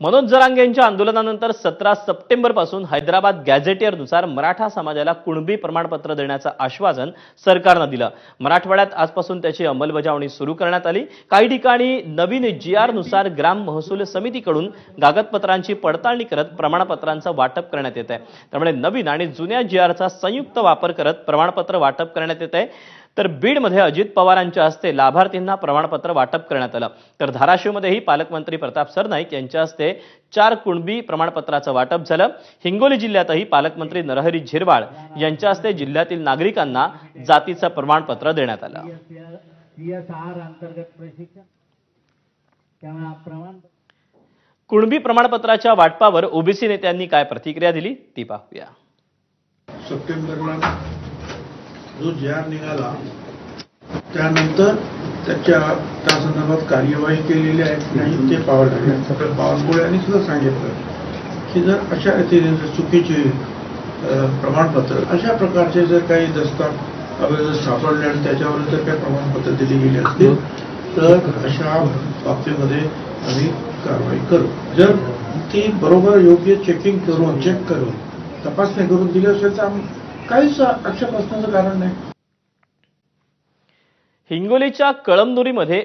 मनोज जरांगे यांच्या आंदोलनानंतर सतरा सप्टेंबरपासून हैदराबाद गॅझेटियरनुसार मराठा समाजाला कुणबी प्रमाणपत्र देण्याचं आश्वासन सरकारनं दिलं. मराठवाड्यात आजपासून त्याची अंमलबजावणी सुरू करण्यात आली. काही ठिकाणी नवीन जी आरनुसार ग्राम महसूल समितीकडून कागदपत्रांची पडताळणी करत प्रमाणपत्रांचं वाटप करण्यात येत आहे त्यामुळे नवीन आणि जुन्या जी आरचा संयुक्त वापर करत प्रमाणपत्र वाटप करण्यात येत आहे तर बीडमध्ये अजित पवारांच्या हस्ते लाभार्थींना प्रमाणपत्र वाटप करण्यात आलं. तर धाराशिवमध्येही पालकमंत्री प्रताप सरनाईक यांच्या हस्ते चार कुणबी प्रमाणपत्राचं वाटप झालं. हिंगोली जिल्ह्यातही पालकमंत्री नरहरी झिरवाळ यांच्या हस्ते जिल्ह्यातील नागरिकांना जातीचं प्रमाणपत्र देण्यात आलं. सीएसआर अंतर्गत प्रशिक्षण. त्यामुळे प्रमाण कुणबी प्रमाणपत्राच्या वाटपावर ओबीसी नेत्यांनी काय प्रतिक्रिया दिली? ती पाहूया. सप्टेंबरला जो जी आर निघाला त्यानंतर त्याच्या त्या संदर्भात कार्यवाही केलेली आहे. की नाही ते सगळं बावनकुळे यांनी सुद्धा सांगितलं. की जर अशा रीतीने चुकीचे प्रमाणपत्र अशा प्रकारचे जर काही दस्ता अवैध सापडले आणि त्याच्यावर जर काही प्रमाणपत्र दिली गेली असतील तर अशा बाबतीमध्ये आम्ही कारवाई करू. जर ती बरोबर योग्य चेकिंग करून चेक करून तपासणी करून दिली असेल तर आम्ही काहीच आक्षेप असण्याचं कारण नाही. हिंगोलीच्या कळमनुरीमध्ये